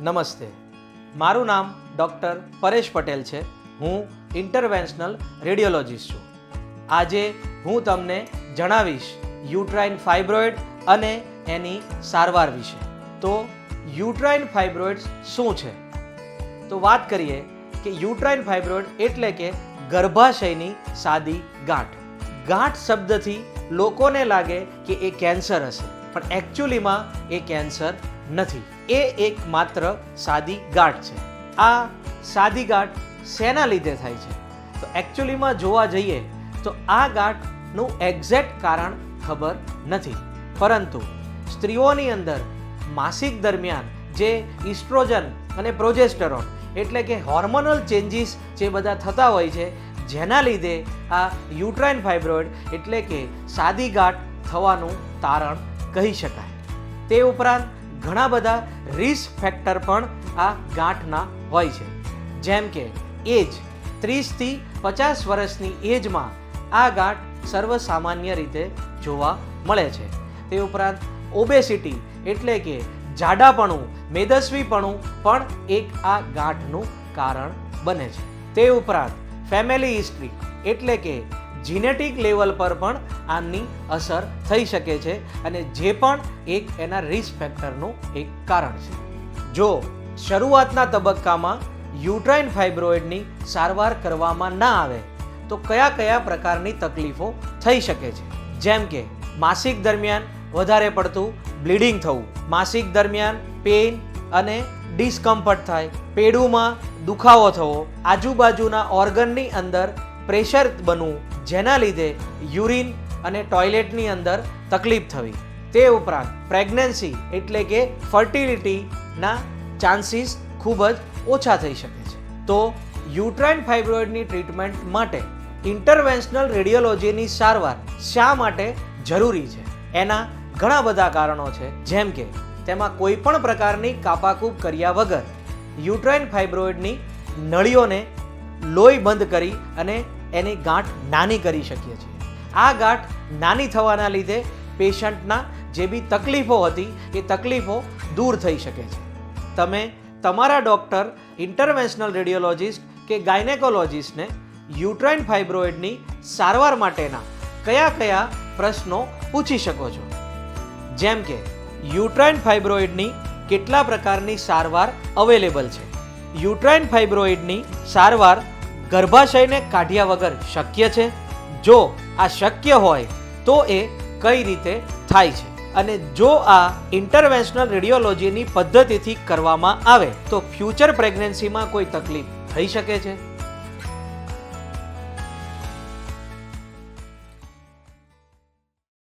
નમસ્તે. મારું નામ ડૉક્ટર પરેશ પટેલ છે. હું ઇન્ટરવેન્શનલ રેડિયોલોજિસ્ટ છું. આજે હું તમને જણાવીશ યુટ્રાઇન ફાઇબ્રોઇડ અને એની સારવાર વિશે. તો યુટ્રાઇન ફાઇબ્રોઇડ્સ શું છે? તો વાત કરીએ કે યુટ્રાઇન ફાઇબ્રોઇડ એટલે કે ગર્ભાશયની સાદી ગાંઠ. ગાંઠ શબ્દથી લોકોને લાગે કે એ કેન્સર હશે. પણ એકચ્યુઅલીમાં એ કેન્સર નથી. એ એક માત્ર સાદી ગાંઠ છે. આ સાદી ગાંઠ શેના લીધે થાય છે? તો એકચ્યુઅલીમાં જોવા જઈએ, તો આ ગાંઠનું એક્ઝેક્ટ કારણ ખબર નથી. પરંતુ સ્ત્રીઓની અંદર માસિક દરમિયાન જે ઇસ્ટ્રોજન અને પ્રોજેસ્ટરોન એટલે કે હોર્મોનલ ચેન્જીસ જે બધા થતા હોય છે, જેના લીધે આ યુટ્રાઇન ફાઇબ્રોઇડ એટલે કે સાદી ગાંઠ થવાનું તારણ કહી શકાય. તે ઉપરાંત ઘણા બધા રિસ્ક ફેક્ટર પણ આ ગાંઠના હોય છે. જેમ કે એજ ત્રીસથી પચાસ વર્ષની એજમાં આ ગાંઠ સર્વસામાન્ય રીતે જોવા મળે છે. તે ઉપરાંત ઓબેસિટી એટલે કે જાડાપણું, મેદસ્વીપણું પણ એક આ ગાંઠનું કારણ બને છે. તે ઉપરાંત ફેમિલી હિસ્ટ્રી એટલે કે જીનેટિક લેવલ પર પણ આની અસર થઈ શકે છે અને જે પણ એક એના રિસ્ક ફેક્ટરનું એક કારણ છે. જો શરૂઆતના તબક્કામાં યુટ્રાઇન ફાઇબ્રોઇડની સારવાર કરવામાં ના આવે, તો કયા કયા પ્રકારની તકલીફો થઈ શકે છે? જેમ કે માસિક દરમિયાન વધારે પડતું બ્લીડિંગ થવું, માસિક દરમિયાન પેઇન અને ડિસ્કમ્ફર્ટ થાય, પેડુમાં દુખાવો થવો, આજુબાજુના ઓર્ગનની અંદર પ્રેશર બનવું, જેના લીધે યુરિન અને ટોયલેટની અંદર તકલીફ થવી. તે ઉપરાંત પ્રેગ્નન્સી એટલે કે ફર્ટિલિટીના ચાન્સીસ ખૂબ જ ઓછા થઈ શકે છે. તો યુટ્રાઇન ફાઇબ્રોઇડની ટ્રીટમેન્ટ માટે ઇન્ટરવેન્શનલ રેડિયોલોજીની સારવાર શા માટે જરૂરી છે? એના ઘણા બધા કારણો છે. જેમ કે તેમાં કોઈ પણ પ્રકારની કાપાકૂપ કર્યા વગર યુટ્રાઇન ફાઇબ્રોઇડની નળીઓને લોહી બંધ કરી અને એની ગાંઠ નાની કરી શકીએ છીએ. આ ગાંઠ નાની થવાના લીધે પેશન્ટના જે બી તકલીફો હતી, એ તકલીફો દૂર થઈ શકે છે. તમે તમારા ડૉક્ટર, ઇન્ટરવેન્શનલ રેડિયોલોજિસ્ટ કે ગાયનેકોલોજિસ્ટને યુટ્રાઇન ફાઇબ્રોઇડની સારવાર માટેના કયા કયા પ્રશ્નો પૂછી શકો છો? જેમ કે, યુટ્રાઇન ફાઇબ્રોઇડની કેટલા પ્રકારની સારવાર અવેલેબલ છે? યુટ્રાઇન ફાઇબ્રોઇડની સારવાર ગર્ભાશયને કાઢ્યા વગર શક્ય છે? જો આ શક્ય હોય, તો એ કઈ રીતે થાય છે? અને જો આ ઇન્ટરવેન્શનલ રેડિયોલોજીની પદ્ધતિથી કરવામાં આવે, તો ફ્યુચર પ્રેગ્નન્સીમાં કોઈ તકલીફ થઈ શકે છે?